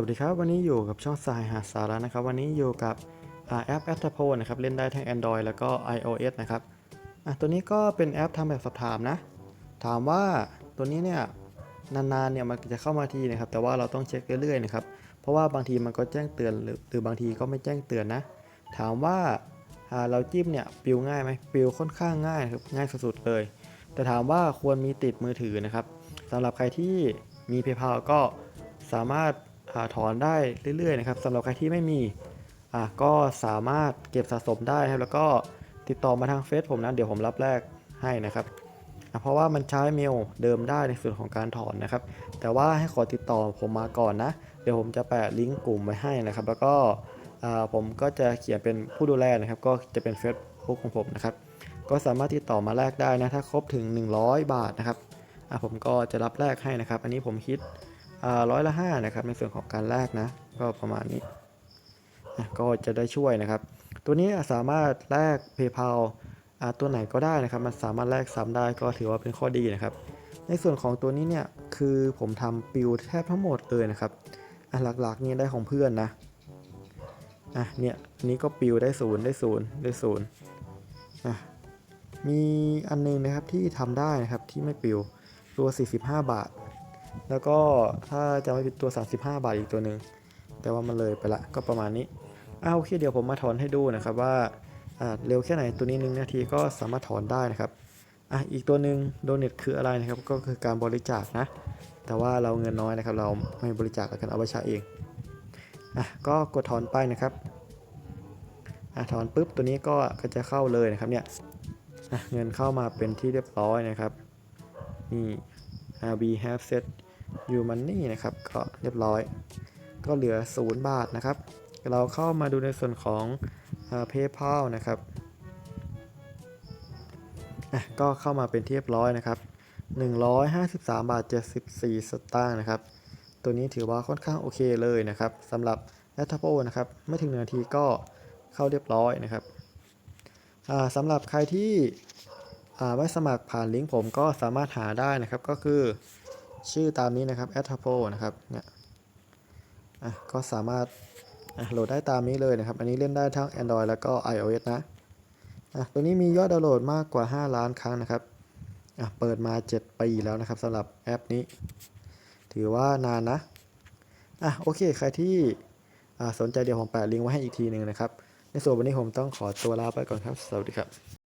วัสดีครับวันนี้อยู่กับช่องสายหาสาระนะครับ วันนี้อยู่กับอ่าแอปแอ t โ o นะครับเล่นได้ทั้ง Android แล้วก็ iOS นะครับตัวนี้ก็เป็นแอปทำแบบสอบถามนะ ถามว่าตัวนี้เนี่ยนานๆเนี่ยมันจะเข้ามาทีนะครับ แต่ว่าเราต้องเช็คเรื่อยๆนะครับเพราะว่าบางทีมันก็แจ้งเตือนหรือหรือบางทีก็ไม่แจ้งเตือนนะ ถามว่าเราจิ้มเนี่ยปิวง่ายไหมปิวค่อนข้างง่ายครับง่ายสุดๆเลย แต่ถามว่าควรมีติดมือถือนะครับสำหรับใครที่มี PayPal ก็สามารถ ถอนได้เรื่อยๆนะครับสำหรับใครที่ไม่มีก็สามารถเก็บสะสมได้ครับแล้วก็ติดต่อมาทางเฟซผมนะเดี๋ยวผมรับแรกให้นะครับเพราะว่ามันใช้เมลเดิมได้ในส่วนของการถอนนะครับ แต่ว่าให้ขอติดต่อผมมาก่อนนะ เดี๋ยวผมจะแปะลิงก์กลุ่มไว้ให้นะครับ แล้วก็ผมก็จะเขียนเป็นผู้ดูแลนะครับ ก็จะเป็นเฟซบุ๊กของผมนะครับ ก็สามารถติดต่อมาแลกได้นะ ถ้าครบถึง 100 บาทนะครับผมก็จะรับแลกให้นะครับ อันนี้ผมคิด ร้อยละ5นะครับในส่วนของการแลกนะ ก็ประมาณนี้ก็จะได้ช่วยนะครับ ตัวนี้สามารถแลก PayPal ตัวไหนก็ได้นะครับ มันสามารถแลกซ้ำได้ก็ถือว่าเป็นข้อดีนะครับ ในส่วนของตัวนี้เนี่ยคือผมทำปิวแทบทั้งหมดเลยนะครับหลักๆนี่ได้ของเพื่อนนะอะเนี่ยนี้ก็ปิวได้ศูนย์ได้ศูนย์ได้ศูนย์อะมีอันนึงนะครับที่ทำได้นะครับที่ไม่ปิวตัว 45 บาท แล้วก็ถ้าจะไม่ผิดตัว 35 บาทอีกตัวหนึ่งแต่ว่ามันเลยไปละก็ประมาณนี้อ้าวโอเคเดี๋ยวผมมาถอนให้ดูนะครับว่าอ่าเร็วแค่ไหนตัวนี้หนึ่งนาทีก็สามารถถอนได้นะครับอะอีกตัวหนึ่งโดเนทคืออะไรนะครับก็คือการบริจาคนะ แต่ว่าเราเงินน้อยนะครับ เราไม่บริจาคแล้วกันเอาไว้ใช้เองอะก็กดถอนไปนะครับอะถอนปุ๊บตัวนี้ก็ก็จะเข้าเลยนะครับเนี่ยเงินเข้ามาเป็นที่เรียบร้อยนะครับนี่ RB have set you money นะครับ ก็เรียบร้อย ก็เหลือ 0 บาทนะครับ เราเข้ามาดูในส่วนของอ่า PayPal นะครับก็เข้ามาเป็นที่เรียบร้อยนะครับ 153 บาท 74 สตางค์นะครับ ตัวนี้ถือว่าค่อนข้างโอเคเลยนะครับสำหรับ a t a p o นะครับ ไม่ถึงหนึ่งนาทีก็เข้าเรียบร้อยนะครับสำหรับใครที่ ไม่สมัครผ่านลิงก์ผมก็สามารถหาได้นะครับก็คือชื่อตามนี้นะครับ a t a p o นะครับเนี่ยอะก็สามารถโหลดได้ตามนี้เลยนะครับ อันนี้เล่นได้ทั้ง Android แล้วก็ iOS นะอะตัวนี้มียอดดาวน์โหลดมากกว่า 5 ล้านครั้งนะครับอะเปิดมา 7 ปีแล้วนะครับสำหรับแอปนี้ ถือว่านานนะอะโอเค ใครที่สนใจเดี๋ยวผมแปะลิงก์ไว้ให้อีกทีหนึ่งนะครับ ในส่วนวันนี้ผมต้องขอตัวลาไปก่อนครับ สวัสดีครับ